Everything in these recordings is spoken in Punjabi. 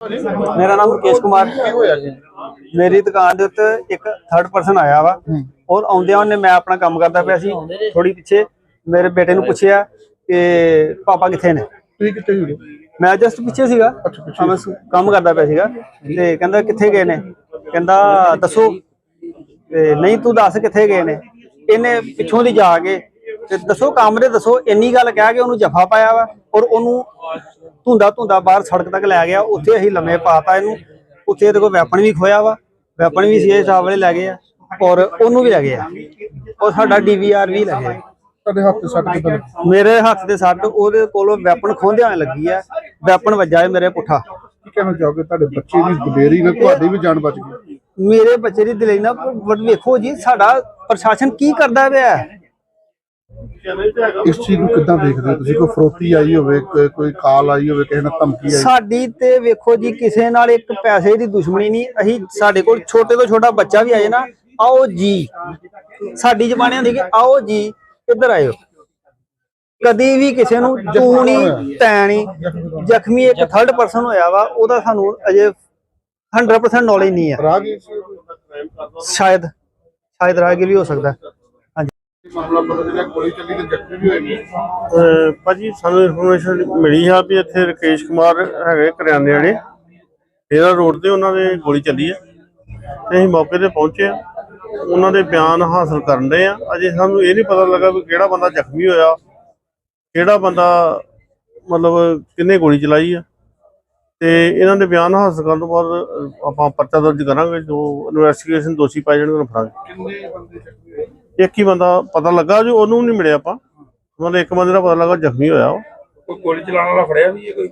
ਮੇਰਾ ਨਾਮ ਮੁਕੇਸ਼ ਕੁਮਾਰ। ਮੇਰੀ ਦੁਕਾਨ ਦੇ ਉੱਤੇ ਇੱਕ ਥਰਡ ਪਰਸਨ ਆਇਆ ਵਾ। ਔਰ ਆਉਂਦਿਆਂ ਉਹਨੇ ਮੈਂ ਆਪਣਾ ਕੰਮ ਕਰਦਾ ਪਿਆ ਸੀ ਥੋੜੀ ਪਿੱਛੇ ਮੇਰੇ ਬੇਟੇ ਨੂੰ ਪੁੱਛਿਆ ਕਿ ਪਾਪਾ ਕਿੱਥੇ ਨੇ? ਤੁਸੀਂ ਕਿੱਥੇ ਹੋਏ ਮੈਂ ਜਸਟ ਪਿੱਛੇ ਸੀਗਾ। ਹਾਂ, ਮੈਂ ਕੰਮ ਕਰਦਾ ਪਿਆ ਸੀਗਾ। ਤੇ ਕਹਿੰਦਾ ਕਿੱਥੇ ਗਏ ਨੇ? ਕਹਿੰਦਾ ਦੱਸੋ। ਤੇ ਨਹੀਂ ਤੂੰ ਦੱਸ ਕਿੱਥੇ ਗਏ ਨੇ? ਇਹਨੇ ਪਿੱਛੋਂ ਦੀ ਜਾ ਕੇ ਤੇ ਦੱਸੋ ਕੰਮ ਦੇ ਦੱਸੋ। ਇੰਨੀ ਗੱਲ ਕਹਿ ਕੇ ਉਹਨੂੰ ਜਫਾ ਪਾਇਆ ਵਾ। ਔਰ ਉਹਨੂੰ ਧੁੰਦਾ ਧੁੰਦਾ ਬਾਹਰ ਸੜਕ ਤੱਕ ਲੈ ਗਿਆ ਉੱਥੇ ਅਸੀਂ ਲੰਮੇ ਪਾਤਾ ਇਹਨੂੰ ਉੱਥੇ ਇਹਦੇ ਕੋਲ ਵੈਪਨ ਵੀ ਖੋਇਆ ਵਾ ਵੈਪਨ ਵੀ ਸੀਏ ਸਾਹਿਬ ਵਾਲੇ ਲੈ ਗਏ ਆ ਔਰ ਉਹਨੂੰ ਵੀ ਲੈ ਗਏ ਆ ਔਰ ਸਾਡਾ ਡੀਵੀਆਰ ਵੀ ਲੈ ਗਏ ਤੁਹਾਡੇ ਹੱਥ ਤੇ ਸੱਟ ਕਿੱਦਾਂ ਲੱਗੀ? ਮੇਰੇ ਹੱਥ ਦੇ ਸੱਟ ਉਹਦੇ ਕੋਲੋਂ ਵੈਪਨ ਖੋਹਦਿਆਂ ਲੱਗੀ ਆ ਵੈਪਨ ਵੱਜਾ ਹੈ ਮੇਰੇ ਪੁੱਠਾ ਕੀ ਕਹਿਣਾ ਚਾਹੋਗੇ ਤੁਹਾਡੇ ਬੱਚੇ ਦੀ ਦਲੇਰੀ ਨਾਲ ਤੁਹਾਡੀ ਵੀ ਜਾਨ ਬਚ ਗਈ ਮੇਰੇ ਬੱਚੇ ਦੀ ਦਿਲੇ ਨਾ ਬਟ ਵੇਖੋ ਜੀ ਸਾਡਾ ਪ੍ਰਸ਼ਾਸਨ ਕੀ ਕਰਦਾ ਪਿਆ ਹੈ? ਇਸ ਚੀਜ਼ ਨੂੰ ਕਿੱਦਾਂ ਦੇਖਦੇ ਹੋ? ਤੁਸੀਂ ਕੋਈ ਫਰੋਤੀ ਆਈ ਹੋਵੇ ਕੋਈ- ਕਾਲ ਆਈ ਹੋਵੇ ਕਿਸੇ ਨਾਲ ਧਮਕੀ ਆਈ ਸਾਡੀ ਤੇ ਵੇਖੋ ਜੀ ਕਿਸੇ ਨਾਲ ਇੱਕ ਪੈਸੇ ਦੀ ਦੁਸ਼ਮਣੀ ਨਹੀਂ। ਅਸੀਂ ਸਾਡੇ ਕੋਲ ਛੋਟੇ ਤੋਂ ਛੋਟਾ ਬੱਚਾ ਵੀ ਆਏ ਨਾ ਆਓ ਜੀ। ਸਾਡੀ ਜ਼ਬਾਨੇ ਹੁੰਦੀ ਕਿ ਆਓ ਜੀ ਇੱਧਰ ਆਇਓ। ਕਦੀ ਵੀ ਕਿਸੇ ਨੂੰ ਤੈਂ ਨਹੀਂ ਜ਼ਖਮੀ ਇੱਕ ਥਰਡ ਪਰਸਨ ਹੋਇਆ ਵਾ ਉਹਦਾ ਸਾਨੂੰ ਅਜੇ 100% ਨੌਲੇਜ ਨਹੀਂ ਹੈ ਰਾਗੀ ਸ਼ਾਇਦ ਸ਼ਾਇਦ ਰਾਹਗੀਰ ਵੀ ਹੋ ਸਕਦਾ। ਮਾਮਲਾ ਪਤਾ ਜਿਹੜਾ ਗੋਲੀ ਚੱਲੀ ਤੇ ਜ਼ਖਮੀ ਵੀ ਹੋਏ ਨੇ। ਅਹ ਭਾਜੀ ਸਾਨੂੰ ਇਨਫੋਰਮੇਸ਼ਨ ਮਿਲੀ ਆ ਵੀ ਇੱਥੇ ਰਕੇਸ਼ ਕੁਮਾਰ ਹੈਗੇ ਕਰਿਆਨੇ ਵਾਲੇ। ਤੇਰਾ ਰੋਡ ਤੇ ਉਹਨਾਂ ਦੇ ਗੋਲੀ ਚੱਲੀ ਆ। ਤੇ ਅਸੀਂ ਮੌਕੇ ਤੇ ਪਹੁੰਚੇ ਆ। ਉਹਨਾਂ ਦੇ ਬਿਆਨ ਹਾਸਲ ਕਰਨ ਦੇ ਆ। ਅਜੇ ਸਾਨੂੰ ਇਹ ਨਹੀਂ ਪਤਾ ਲੱਗਾ ਵੀ ਕਿਹੜਾ ਬੰਦਾ ਜ਼ਖਮੀ ਹੋਇਆ ਕਿਹੜਾ ਬੰਦਾ ਮਤਲਬ ਕਿੰਨੇ ਗੋਲੀ ਚਲਾਈ ਆ। ਤੇ ਇਹਨਾਂ ਦੇ ਬਿਆਨ ਹਾਸਲ ਕਰਨ ਤੋਂ ਬਾਅਦ ਆਪਾਂ ਪਰਚਾ ਦਰਜ ਕਰਾਂਗੇ ਜੋ ਇਨਵੈਸਟੀਗੇਸ਼ਨ ਦੋਸ਼ੀ ਪਾਏ ਜਾਣਗੇ ਉਹਨਾਂ ਨੂੰ ਫੜਾਂਗੇ। ਕਿੰਨੇ ਬੰਦੇ ਜ਼ਖਮੀ ਹੋਏ? ਇੱਕ ਹੀ ਬੰਦਾ ਪਤਾ ਲੱਗਾ ਜੋ ਉਹਨੂੰ ਨਹੀਂ ਮਿਲਿਆ ਆਪਾਂ। ਮਤਲਬ ਇੱਕ ਬੰਦੇ ਦਾ ਪਤਾ ਲੱਗਾ ਜ਼ਖਮੀ ਹੋਇਆ ਉਹ। ਕੋਈ ਗੋਲੀ ਚਲਾਉਣ ਵਾਲਾ ਫੜਿਆ ਵੀ ਹੈ ਕੋਈ?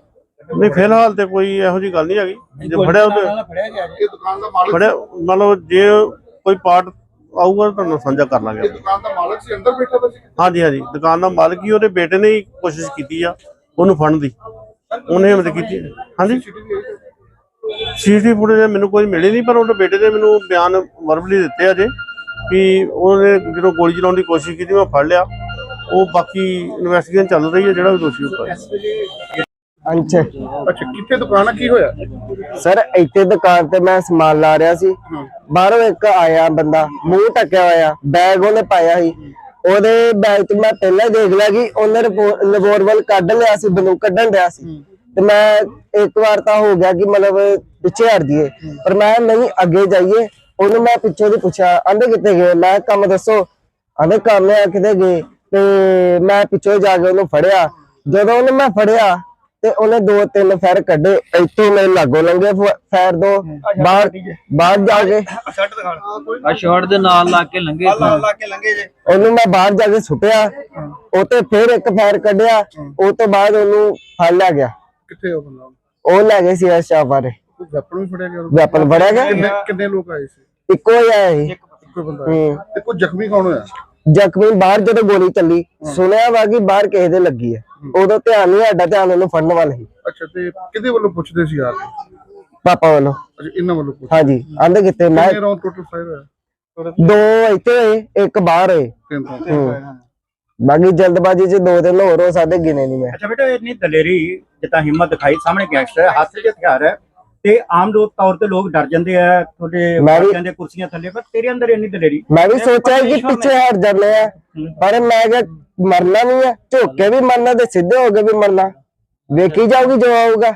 ਨਹੀਂ ਫਿਲਹਾਲ ਤੇ ਕੋਈ ਇਹੋ ਜੀ ਗੱਲ ਨਹੀਂ ਹੈਗੀ। ਜੇ ਫੜਿਆ ਉਹ ਤੇ ਇਹ ਦੁਕਾਨ ਦਾ ਮਾਲਕ ਫੜਿਆ ਮਤਲਬ ਜੇ ਕੋਈ ਪਾਰਟ ਆਊਗਾ ਤਾਂ ਤੁਹਾਨੂੰ ਸਾਂਝਾ ਕਰ ਇਹ ਲਾਂਗੇ ਦੁਕਾਨ ਦਾ ਮਾਲਕ ਸੀ ਅੰਦਰ ਬੈਠਾ ਵਾ ਸੀ ਹਾਂਜੀ ਹਾਂਜੀ। ਦੁਕਾਨ ਦਾ ਮਾਲਕ ਹੀ ਉਹਦੇ ਬੇਟੇ ਨੇ ਹੀ ਕੋਸ਼ਿਸ਼ ਕੀਤੀ ਆ ਉਹਨੂੰ ਫੜਨ ਦੀ। ਉਹਨੇ ਹਿੰਮਤ ਕੀਤੀ। ਹਾਂਜੀ? ਸੀਸੀਟੀਵੀ ਫੁਟੇਜ ਮੈਨੂੰ ਕੋਈ ਮਿਲੇ ਨਹੀਂ ਪਰ ਉਹਦੇ ਬੇਟੇ ਦੇ ਮੈਨੂੰ ਬਿਆਨ ਵਰਬਲੀ ਦਿੱਤੇ ਆ ਜੇ ਕਿ ਉਹਨੇ ਜਦੋਂ ਗੋਲੀ ਚਲਾਉਣ ਦੀ ਕੋਸ਼ਿਸ਼ ਕੀਤੀ ਮੈਂ ਫੜ ਲਿਆ। ਉਹ ਬਾਕੀ ਇਨਵੈਸਟੀਗੇਸ਼ਨ ਚੱਲ ਰਹੀ ਹੈ ਜਿਹੜਾ ਵੀ ਦੋਸ਼ੀ ਉੱਪਰ। ਅੰਚ ਅੱਛਾ ਕਿੱਥੇ ਦੁਕਾਨ ਆ? ਕੀ ਹੋਇਆ? ਸਰ ਇੱਥੇ ਦੁਕਾਨ ਤੇ ਮੈਂ ਸਮਾਨ ਲਾ ਰਿਹਾ ਸੀ। ਬਾਹਰੋਂ ਇੱਕ ਆਇਆ ਬੰਦਾ ਮੂੰਹ ਟੱਕਿਆ ਹੋਇਆ ਬੈਗ ਉਹਨੇ ਪਾਇਆ ਸੀ। ਉਹਦੇ ਬੈਗ 'ਚ ਮੈਂ ਪਹਿਲਾਂ ਹੀ ਦੇਖ ਲਿਆ ਕਿ ਉਹਨੇ ਰਿਵੋਲਵਰ ਕੱਢ ਲਿਆ ਸੀ ਬੰਦੂਕ ਕੱਢਣ ਡਿਆ ਸੀ। ਤੇ ਮੈਂ ਇੱਕ ਵਾਰ ਤਾਂ ਹੋ ਗਿਆ ਕਿ ਮਤਲਬ ਪਿੱਛੇ ਹਟ ਜੀਏ ਪਰ ਮੈਂ ਨਹੀਂ ਅੱਗੇ ਜਾਈਏ। ਉਹਨੂੰ ਮੈਂ ਪਿੱਛੇ ਦੀ ਪੁੱਛਿਆ ਆਂਦੇ ਕਿੱਥੇ ਗਏ? ਮੈਂ ਕੰਮ ਦੱਸੋ। ਆਂਦੇ ਕੰਮ ਆ ਕਿਤੇ ਗਏ। ਤੇ ਮੈਂ ਪਿੱਛੇ ਜਾ ਕੇ ਉਹਨੂੰ ਫੜਿਆ। ਜਦੋਂ ਉਹਨੇ ਮੈਂ ਫੜਿਆ ਤੇ ਉਹਨੇ ਦੋ ਤਿੰਨ ਫੈਰ ਕੱਢੇ। ਇੱਥੋਂ ਮੇਰੇ ਲਾਗੋਂ ਲੰਗੇ ਫੈਰ ਦੋ। ਬਾਹਰ ਬਾਹਰ ਜਾ ਕੇ। ਆ ਸ਼ਾਰਟ ਦੇ ਨਾਲ ਲਾ ਕੇ ਲੰਗੇ ਲਾ ਕੇ ਲੰਗੇ ਜੇ। ਉਹਨੂੰ ਮੈਂ ਬਾਹਰ ਜਾ ਕੇ ਸੁੱਟਿਆ। ਉਹ ਤੇ ਫਿਰ ਇੱਕ ਫੈਰ ਕੱਢਿਆ। ਉਹ ਤੋਂ ਬਾਅਦ ਉਹਨੂੰ ਫੜ ਲਿਆ ਗਿਆ। ਕਿੱਥੇ ਉਹ ਬੰਦਾ? ਉਹ ਲੈ ਗਏ ਸੀ ਅਸ਼ਾ ਬਾਰੇ। ਕੋਈ ਵੈਪਨ ਵੀ ਫੜਿਆ ਗਿਆ? ਵੈਪਨ ਫੜਿਆ ਗਿਆ? ਕਿੰਨੇ ਲੋਕ ਆਏ ਸੀ? ਇੱਕੋ ਹੀ ਆਇਆ ਸੀ। ਇੱਕੋ ਬੰਦਾ। ਆਇਆ। ਹੂੰ। ਤੇ ਕੋਈ ਜ਼ਖਮੀ ਕੌਣ ਹੋਇਆ? ਜ਼ਖਮੀ ਬਾਹਰ ਜਦੋਂ ਗੋਲੀ ਚੱਲੀ ਸੁਣਿਆ ਵਾ ਕਿ ਬਾਹਰ ਕਿਸੇ ਦੇ ਲੱਗੀ ਹੈ। ਉਦੋਂ ਧਿਆਨ ਨਹੀਂ ਸਾਡਾ ਧਿਆਨ ਉਹਨੂੰ ਫੜਨ ਵੱਲ ਸੀ। ਅੱਛਾ ਤੇ ਕਿਹਦੇ ਵੱਲੋਂ ਪੁੱਛਦੇ ਸੀ ਯਾਰ ਪਾਪਾ ਵੱਲੋਂ। ਅੱਛਾ ਇਹਨਾਂ ਵੱਲੋਂ ਪੁੱਛ ਹਾਂਜੀ ਆਂਦੇ ਕਿਤੇ ਮੈਂ ਕਿੰਨੇ ਰਾਉਂਡ ਟੋਟਲ ਫਾਇਰ ਹੋਇਆ? ਦੋ ਇੱਥੇ ਹੋਏ ਇੱਕ ਬਾਹਰ ਹੋਏ। ਤਿੰਨ ਤੋਂ ਹੂੰ। ਬਾਕੀ ਜਲਦਬਾਜ਼ੀ 'ਚ ਦੋ ਤਿੰਨ ਹੋਰ ਹੋ ਸਕਦੇ ਗਿਣੇ ਨਹੀਂ ਮੈਂ। ਅੱਛਾ ਬੇਟਾ ਇੰਨੀ ਦਲੇਰੀ ਜਿੱਦਾਂ ਹਿੰਮਤ ਦਿਖਾਈ ਸਾਹਮਣੇ ਗੈਂਗਸਟਰ ਹੈ ਹੱਥ 'ਚ ਹਥਿਆਰ ਹੈ। ਤੇ ਆਮ ਲੋਕ ਤੌਰ ਤੇ ਲੋਕ ਡਰ ਜਾਂਦੇ ਆ ਤੁਹਾਡੇ ਬੱਚਿਆਂ ਦੇ ਕੁਰਸੀਆਂ ਥੱਲੇ ਪਰ ਤੇਰੇ ਅੰਦਰ ਇੰਨੀ ਦਲੇਰੀ। ਮੈਂ ਵੀ ਸੋਚਿਆ ਕਿ ਪਿੱਛੇ ਹਟ ਜਾਂਦੇ ਆ ਪਰ ਮੈਂ ਕਿਹਾ ਮਰਨਾ ਨਹੀਂ ਹੈ ਝੁੱਕ ਕੇ ਵੀ ਮਰਨਾ ਤੇ ਸਿੱਧੇ ਹੋ ਕੇ ਵੀ ਮਰਨਾ। ਵੇਖੀ ਜਾਊਗੀ ਜੋ ਆਊਗਾ।